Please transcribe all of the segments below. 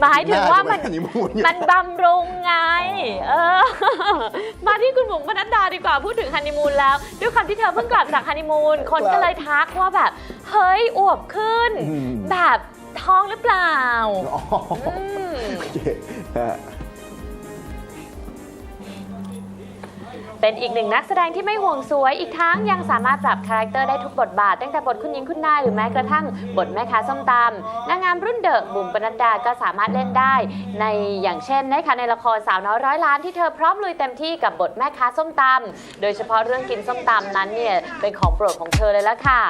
หมายถึงว่ามันน่าจะไปฮันนีมูนอยู่มันบำรุงไง เออ มาที่คุณบุ๋มปนัดดาดีกว่าพูดถึงฮันนีมูนแล้ว ด้วยความที่เธอเพิ่งกลับจากฮันนีมูนคนก็เลยทักว่าแบบ เฮ้ยอวบขึ้นอืมแบบท้องหรือเปล่า เป็นอีกหนึ่งนักแสดงที่ไม่ห่วงสวย อีกทั้งยังสามารถปรับคาแรคเตอร์ได้ทุกบทบาท ตั้งแต่บทคุณหญิงคุณนายหรือแม้กระทั่งบทแม่ค้าส้มตำนางงามรุ่นเดอะบุ๋มปนัดดาก็สามารถเล่นได้ ในอย่างเช่นนะคะในละครสาวน้อยร้อยล้านที่เธอพร้อมลุยเต็มที่กับบทแม่ค้าส้มตำโดยเฉพาะเรื่องกินส้มตำนั้นเนี่ยเป็นของโปรดของเธอเลยละค่ะ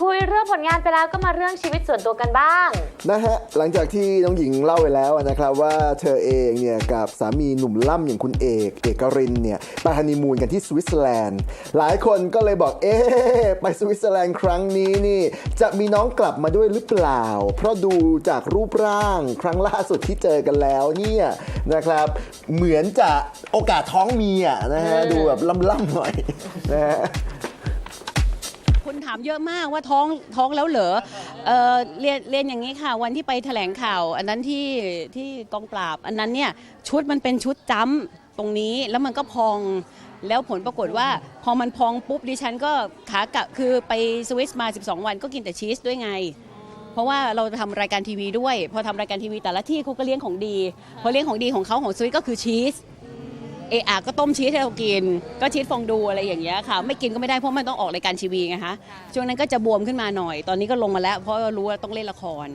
คุยเรื่องผลงานไปแล้วก็มาเรื่องชีวิตส่วนตัวกันบ้าง นะฮะ หลังจากที่น้องหญิงเล่าไปแล้วนะครับว่าเธอเองเนี่ยกับสามีหนุ่มล่ำอย่างคุณเอก เอกรินเนี่ยไปฮันนีมูนกันที่สวิตเซอร์แลนด์ หลายคนก็เลยบอกเอ๊ะไปสวิตเซอร์แลนด์ครั้งนี้นี่ จะมีน้องกลับมาด้วยหรือเปล่า เพราะดูจากรูปร่างครั้งล่าสุดที่เจอกันแล้วเนี่ยนะครับ เหมือนจะโอกาสท้องมีอะนะฮะดูแบบล่ำๆหน่อยนะฮะ คนถามเยอะมากว่าท้องท้องแล้วเหรอเอ่อเรียนเรียนอย่างนี้ค่ะ วันที่ไปแถลงข่าว อันนั้นที่ที่กองปราบ อันนั้นเนี่ยชุดมันเป็นชุดจ้ำตรงนี้แล้วมันก็พองแล้วผลปรากฏว่าพอมันพองปุ๊บดิฉันก็ขากลับคือไปสวิสมา 12 วันก็กินแต่ชีสด้วยไง เพราะว่าเราทำรายการทีวีด้วย พอทำรายการทีวีแต่ละที่เขาก็เลี้ยงของดี พอเลี้ยงของดีของเขาของสวิสก็คือชีส เอะอก็ต้มชีสให้เรากิน ก็ชีสฟองดูอะไรอย่างเงี้ยค่ะ ไม่กินก็ไม่ได้เพราะมันต้องออกรายการทีวีไงคะช่วงนั้นก็จะบวมขึ้นมาหน่อย ตอนนี้ก็ลงมาแล้ว เพราะรู้ว่าต้องเล่นละคร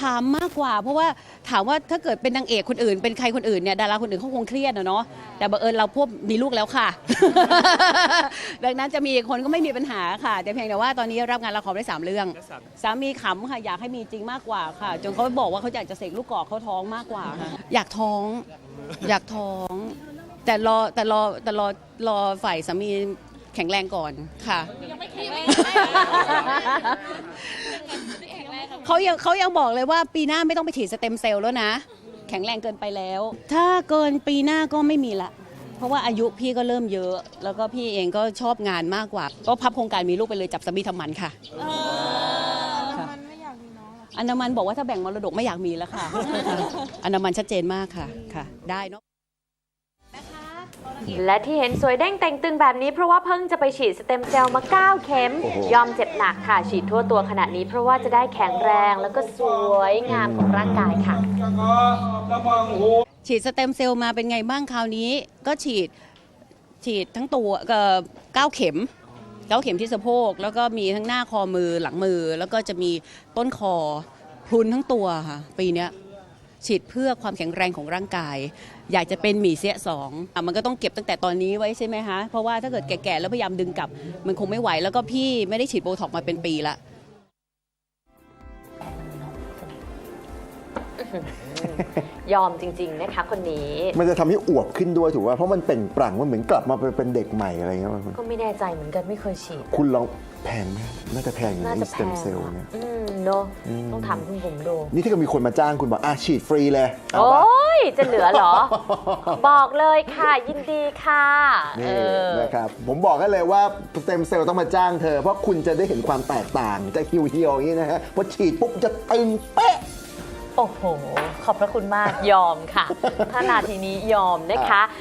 ขำมากกว่า เพราะว่าถามว่าถ้าเกิดเป็นนางเอกคนอื่น เป็นใครคนอื่นเนี่ยดาราคนอื่นเขาคงเครียดนะเนาะแต่บังเอิญเราพวกมีลูกแล้วค่ะ ดังนั้นจะมีคนก็ไม่มีปัญหาค่ะ แต่เพียงแต่ว่าตอนนี้รับงานละครได้สามเรื่องสามีขำค่ะอยากให้มีจริงมากกว่าค่ะจนเขาบอกว่าเขาอยากจะเสกลูกกอกเขาท้องมากกว่าค่ะอยากท้อง อยากท้อง แต่รอแต่รอแต่รอรอฝ่ายสามีแข็งแรงก่อนค่ะ ยังไม่เขายังเขายังบอกเลยว่าปีหน้าไม่ต้องไปฉีดสเต็มเซลล์แล้วนะ แข็งแรงเกินไปแล้ว ถ้าเกินปีหน้าก็ไม่มีละ เพราะว่าอายุพี่ก็เริ่มเยอะ แล้วก็พี่เองก็ชอบงานมากกว่า ก็พับโครงการมีลูกไปเลยจับสามีทำมันค่ะมันไม่อยากมีน้องหรออันดามันบอกว่าถ้าแบ่งมรดกไม่อยากมีแล้วค่ะ อันดามันชัดเจนมากค่ะค่ะ ได้เนาะ และที่เห็นสวยเด้งแต่งตึงแบบนี้เพราะว่าเพิ่งจะไปฉีดสเต็มเซลล์มา 9 เข็มโอ้โหยอมเจ็บหนักค่ะฉีดทั่วตัวขนาดนี้ เพราะว่าจะได้แข็งแรงแล้วก็สวยงามของร่างกายค่ะ ฉีดสเต็มเซลล์มาเป็นไงบ้างคราวนี้ ก็ฉีดฉีดทั้งตัวเอ่อเก้าเข็มเก้าเข็มที่สะโพก แล้วก็มีทั้งหน้าคอมือหลังมือ แล้วก็จะมีต้นคอพรุนทั้งตัวค่ะปีเนี้ย ฉีดเพื่อความแข็งแรงของร่างกาย อยากจะเป็นหมีเสียสองอะมันก็ต้องเก็บตั้งแต่ตอนนี้ไว้ใช่ไหมคะเพราะว่าถ้าเกิดแก่ๆแล้วพยายามดึงกลับ มันคงไม่ไหวแล้วก็พี่ไม่ได้ฉีดโบท็อกซ์มาเป็นปีละยอมจริง ๆ นะคะคนนี้ มันจะทำให้อวบขึ้นด้วยถูกป่ะเพราะมันเปล่งปลั่งมันเหมือนกลับมาเป็นเด็กใหม่อะไรเงี้ยมันก็ไม่แน่ใจเหมือนกันไม่เคยฉีด คุณลอง แพงไหมน่าจะแพงอยู่น่านะจะสแพเต็มงเซลล์อะเนี่ย อืมเนอะอืมต้องถามคุณผมดู นี่ถ้าเกิดมีคนมาจ้างคุณบอกอะฉีดฟรีเลยเอาโอ้ปะยจะเหลือเหรอ บอกเลยค่ะ ยินดีค่ะนี่เออ นะครับผมบอกให้เลยว่าสเต็มเซลล์ต้องมาจ้างเธอ เพราะคุณจะได้เห็นความแตกต่างจะเหี่ยวๆอย่างนี้นะฮะพอฉีดปุ๊บจะตึงเป๊ะ โอ้โห ขอบพระคุณมาก ยอมค่ะ ถ้านาทีนี้ยอมนะคะ